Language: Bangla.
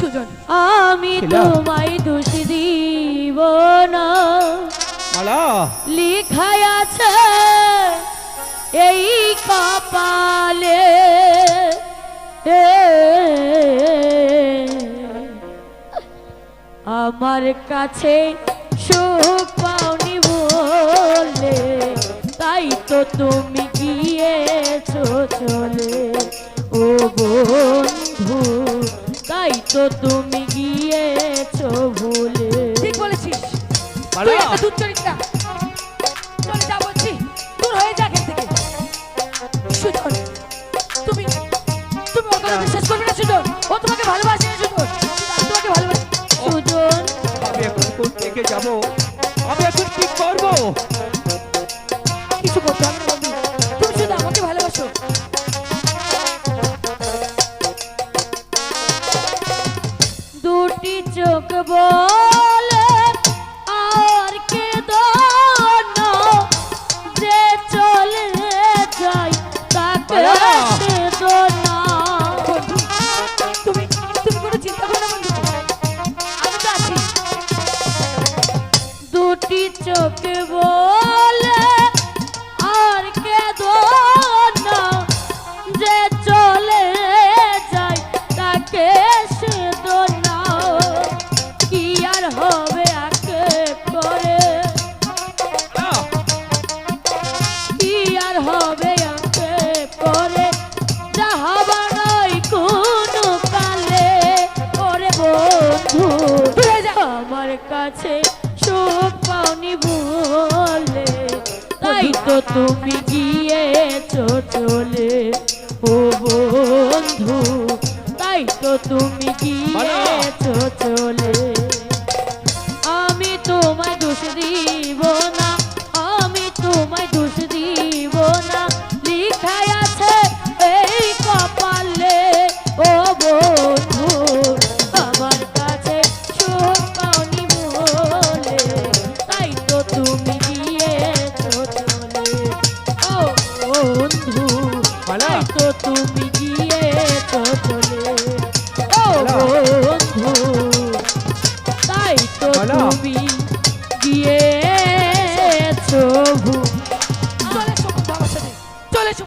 সুজন। আমি তোমায় দোষ দিব না। লিখাই আছে এই কপালে। আমার কাছে সুখ পাওনি বলে তাই তো তুমি গিয়েছো চলে। ও তাই তো তুমি গিয়েছো ভুলে। ঠিক বলেছিস। তুই একটা দুচ্চরিত্রা চলে যা বলছি। দূর হয়ে যা এখান থেকে। সুজন তুমি তুমি ওর কথা বিশ্বাস করবে না সুজন। ও তোমাকে ভালোবাসে না সুজন। তোমাকে ভালোবাসি। সুজন। আমি এখন কোন থেকে যাব? আমি এখন কি করব? চোখ বলে আর কে যে চলে যায় তাকে তুমি তুমি কোনো চিন্তা করো আমি তো আছি। দুটি চোখ বলে আর কে যে চলে যায় তাকে সে কাছে সব পাওনি বলে। তাই তো তুমি গিয়ে চলে। ও বন্ধু তাই তো তুমি গিয়ে চলে। তুমি গিয়ে তাই তো তুমি গিয়েছো।